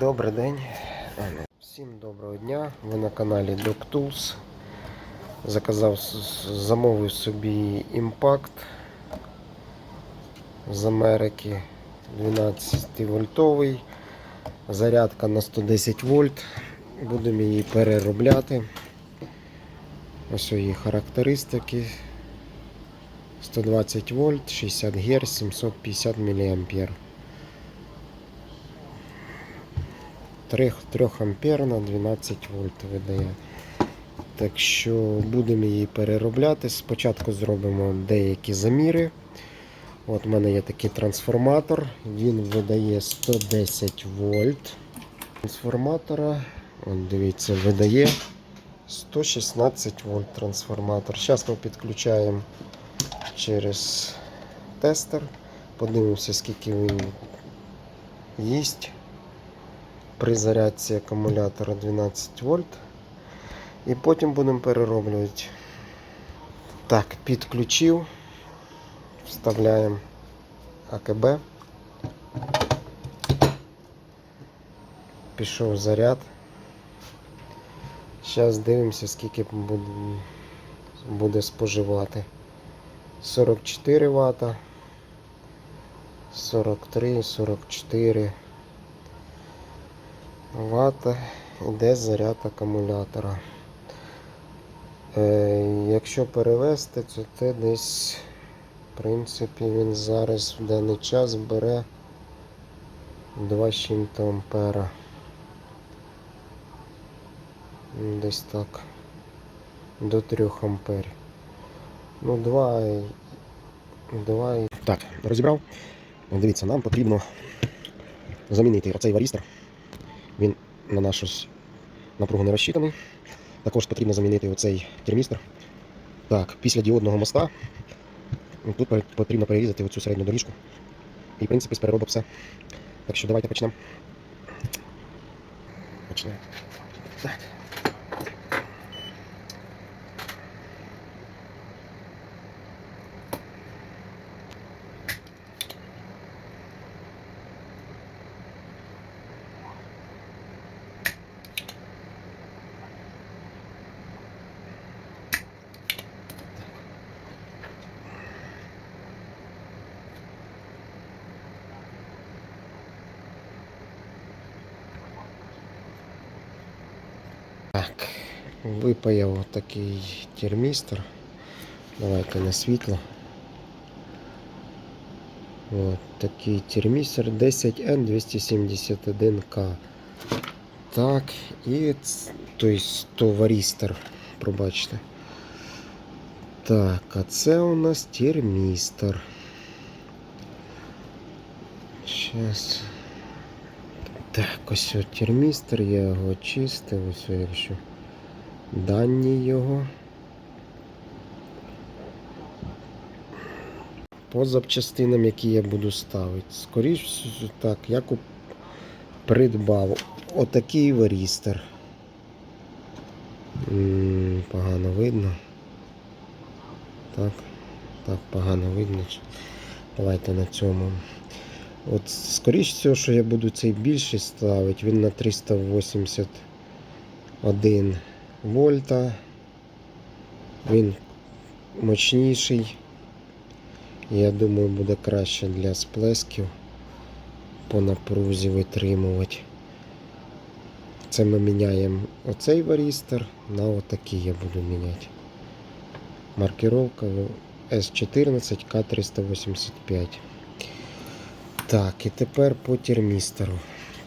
Добрий день. Всім доброго дня. Ви на каналі DocTools. Заказав, замовив собі імпакт з Америки 12 вольтовий. Зарядка на 110 вольт. Будемо її переробляти. Ось її характеристики. 120 вольт, 60 Гц, 750 мА. 3, 3 амперна 12 вольт видає. Так що будемо її переробляти. Спочатку зробимо деякі заміри. От у мене є такий трансформатор, він видає 110 вольт. Трансформатора, от дивіться, видає 116 вольт трансформатор. Зараз ми підключаємо через тестер. Подивимося, скільки він їсть при зарядці акумулятора 12 вольт. І потім будемо перероблювати. Так, підключив, вставляємо АКБ. Пішов заряд. Зараз дивимося, скільки буде споживати. 44 Вт, 43, 44 Вт йде заряд акумулятора. Е, якщо перевести, то це десь, в принципі, він зараз в даний час бере 2,7 ампера. Десь так. До 3 амперів. Ну, 2 і 2 і... Так, розібрав. Дивіться, нам потрібно замінити оцей варістор. Він на нашу напругу не розчитаний. Також потрібно замінити оцей термістр. Так, після діодного моста тут потрібно перерізати оцю середню доріжку. І, в принципі, з перероби все. Так що давайте почнемо. Почнемо. Так. Так, випаяв такий термістр. Давайте на світло. От такий термістр 10N271К. Так, і ц- тобто то пробачте. Так, а це у нас термістр. Щас. Так, ось термістр, я його чистив, ось якщо дані його. По запчастинам, які я буду ставити. Скоріше так, я куп... придбав отакий варістер. Погано видно. Так, так, погано видно. Давайте на цьому. От, скоріш всього, що я буду цей більший ставити, він на 381 вольта. Він мощніший. Я думаю, буде краще для сплесків по напрузі витримувати. Це ми міняємо оцей варістер на отакий я буду міняти. Маркировка S14 К385. Так, і тепер по термістору.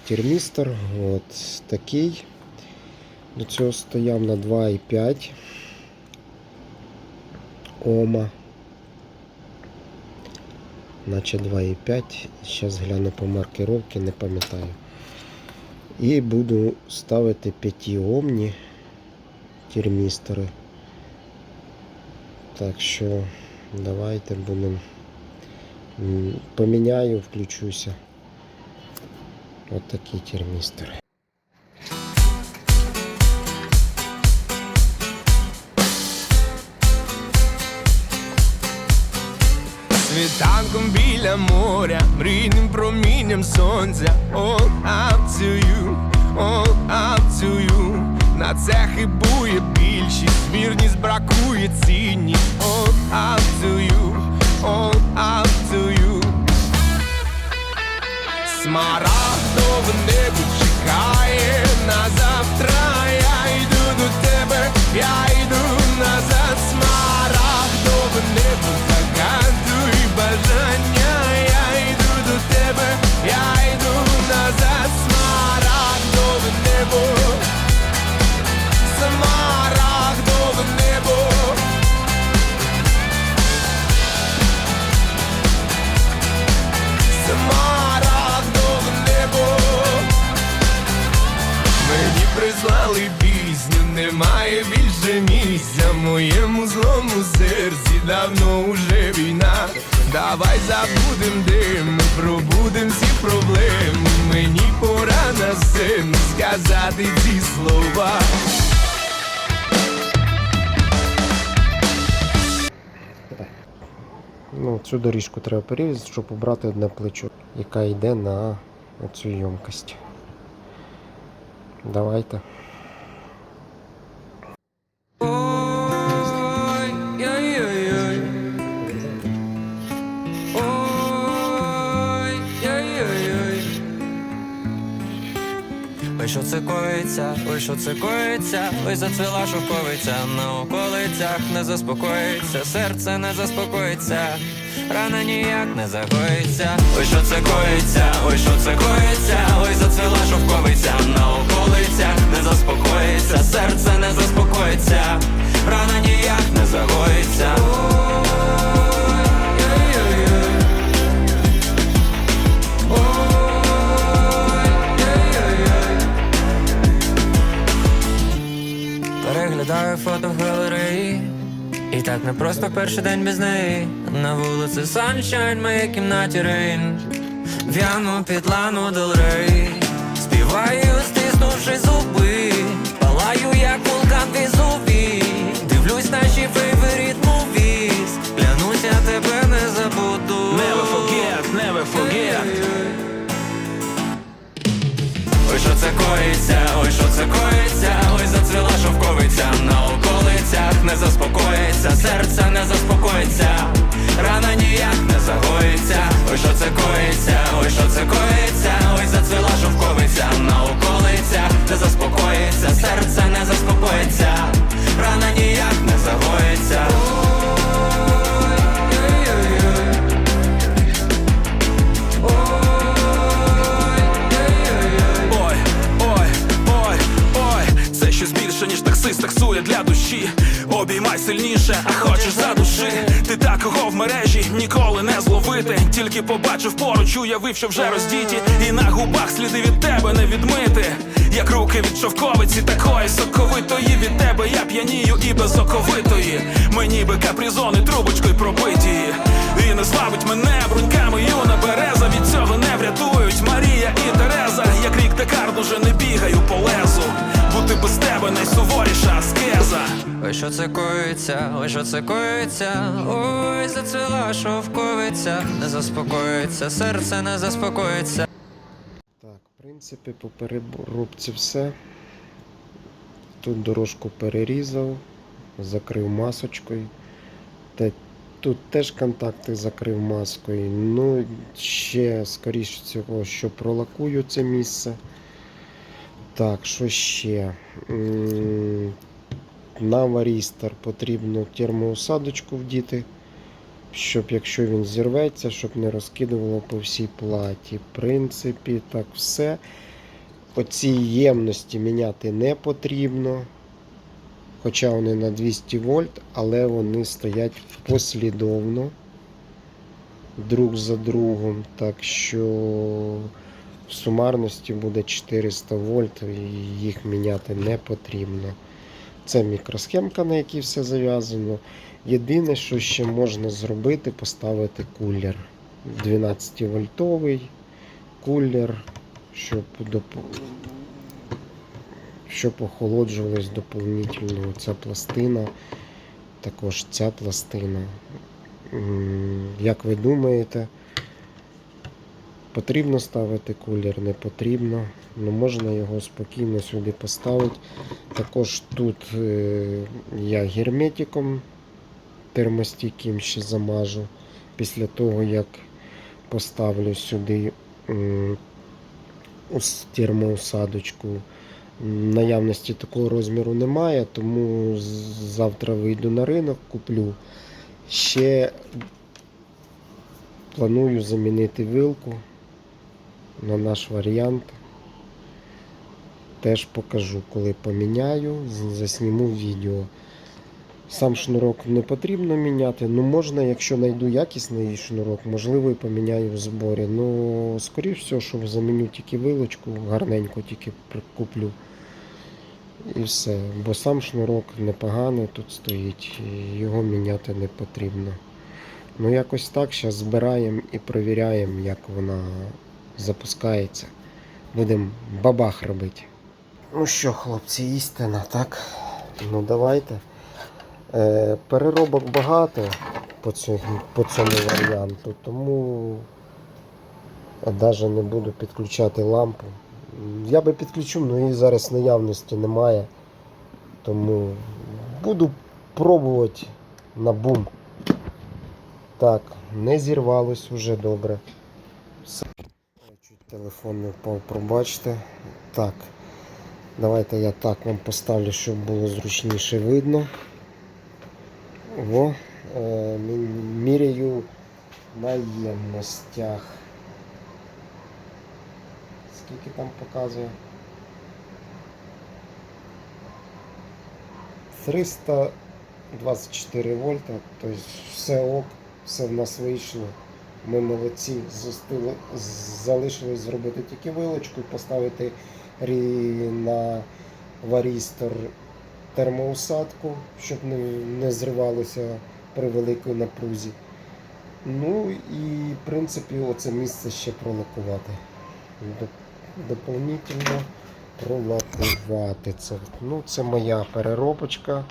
Термістор от такий. До цього стояв на 2,5 Ома. Наче 2,5. Зараз гляну по маркировці, не пам'ятаю. І буду ставити 5 омні термістори. Так що давайте будемо. Поміняю, включуся. От такий термістор. Світанком біля моря, мрійним промінням сонця All up to you на це хибує більшість, вірність бракує you, all up Смарагдове небо чекає на завтра. Я йду до тебе, я Мені прислали пісню, немає більше місця моєму злому серці давно уже війна. Давай забудем дим, пробудем всі проблеми. Мені пора на сцену сказати ці слова. Ну, цю доріжку треба перерізати, щоб обрати одне плечо, яка йде на цю ємкость. Давайте. Коїться, ой, що це коїться, ой, зацвіла шовковиця на околицях не заспокоїться, серце не заспокоїться, рана ніяк не загоїться. Ой, що це коїться, ой, що це коїться, ой, зацвіла шовковиця на околицях не заспокоїться, серце не заспокоїться, рана ніяк не загоїться. Переглядаю фото в галереї. І так не просто перший день без неї. На вулиці Sunshine, в моїй кімнаті рейн. В'яну під лану Rey Співаю, стиснувши зуби. Палаю, як вулкан Везувій Дивлюсь наші favorite movies Клянусь, я тебе не забуду. Never forget, never forget. Ой, що це коїться, ой, що це коїться, ой, зацвіла душі. Обіймай сильніше, а хочеш за душі. Ти такого в мережі ніколи не зловити. Тільки побачив поруч, уявив, що вже роздіті. І на губах сліди від тебе не відмити. Як руки від шовковиці, такої соковитої від тебе я п'янію і безоковитої. Мені би капризони трубочкою пробиті. І не славить мене бруньками юна Що це коїться, ой, зацвіла шовковиця, не заспокоїться, серце не заспокоїться. Так, в принципі, по перерубці все. Тут дорожку перерізав, закрив масочкою. Та тут теж контакти закрив маскою. Ну, ще, скоріше всього, що пролакую це місце. Так, що ще? На варістер потрібно термоусадочку вдіти, щоб якщо він зірветься, щоб не розкидувало по всій платі. В принципі, так все. Оці ємності міняти не потрібно. Хоча вони на 200 вольт, але вони стоять послідовно друг за другом. Так що в сумарності буде 400 вольт і їх міняти не потрібно. Це мікросхемка, на якій все зав'язано. Єдине, що ще можна зробити, поставити кулер. 12 вольтовий кулер, щоб доп- щоб охолоджувалась доповнительно ця пластина, також ця пластина. Як ви думаєте, Потрібно ставити кулер, не потрібно. Ну, можна його спокійно сюди поставити. Також тут е, я герметиком термостійким ще замажу. Після того, як поставлю сюди термоусадочку. Наявності такого розміру немає, тому завтра вийду на ринок, куплю. Ще планую замінити вилку на наш варіант. Теж покажу, коли поміняю, засніму відео. Сам шнурок не потрібно міняти. Ну можна, якщо знайду якісний шнурок, можливо і поміняю в зборі. Ну, скоріш всього, що заміню тільки вилочку, гарненько тільки прикуплю. І все. Бо сам шнурок непоганий тут стоїть, його міняти не потрібно. Ну якось так, зараз збираємо і перевіряємо, як вона запускається. Будемо бабах робити. Ну що, хлопці, істина, так? Ну давайте. Е, переробок багато по цьому, по цьому варіанту, тому навіть не буду підключати лампу. Я би підключив, але її зараз наявності немає. Тому буду пробувати на бум. Так, не зірвалось уже добре. Телефон не впав, пробачте. Так. Давайте я так вам поставлю, щоб було зручніше видно. Во, е, міряю на ємностях. Скільки там показує? 324 вольта, тобто все ок, все в нас вийшло. Ми молодці, залишилось зробити тільки вилочку і поставити на варістор термоусадку, щоб не, не зривалося при великій напрузі. Ну і в принципі оце місце ще пролакувати. Доп- Дополнительно пролакувати це. Ну, це моя переробочка.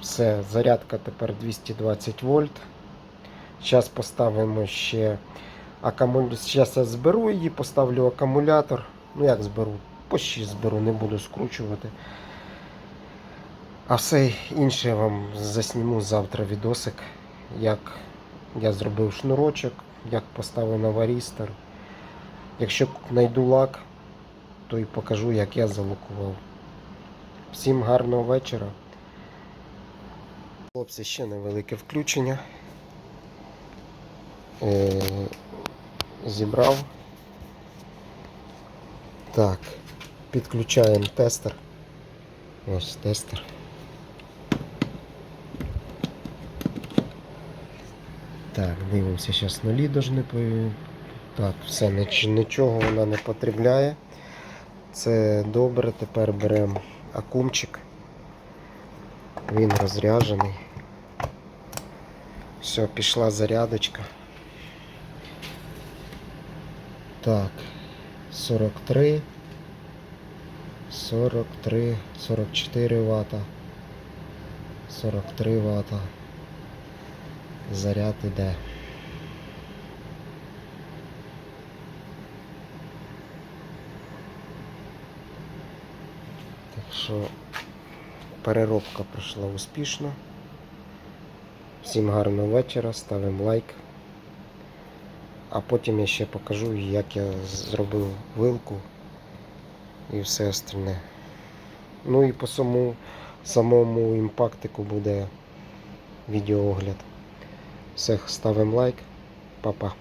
Все, зарядка тепер 220 вольт. Зараз поставимо ще акумулятор. Зараз я зберу її, поставлю акумулятор. Ну як зберу? По 6 зберу, не буду скручувати. А все інше я вам засніму завтра відосик, як я зробив шнурочок, як поставив на варістер. Якщо знайду лак, то і покажу, як я залакував. Всім гарного вечора. Хлопці, ще невелике включення. Е, зібрав. Так, підключаємо тестер. Ось тестер. Так, дивимося, зараз нулі должны. Так, все, ніч- нічого вона не потребляє. Це добре. Тепер беремо акумчик. Він розряджений. Все, пішла зарядочка. Так, 43, 43, 44 Вт, 43 Вт. Заряд іде. Так що переробка пройшла успішно. Всім гарного вечора, ставимо лайк. А потім я ще покажу, як я зробив вилку і все остальне. Ну і по самому, самому імпактику буде відеоогляд. Всіх ставимо лайк. Па-па.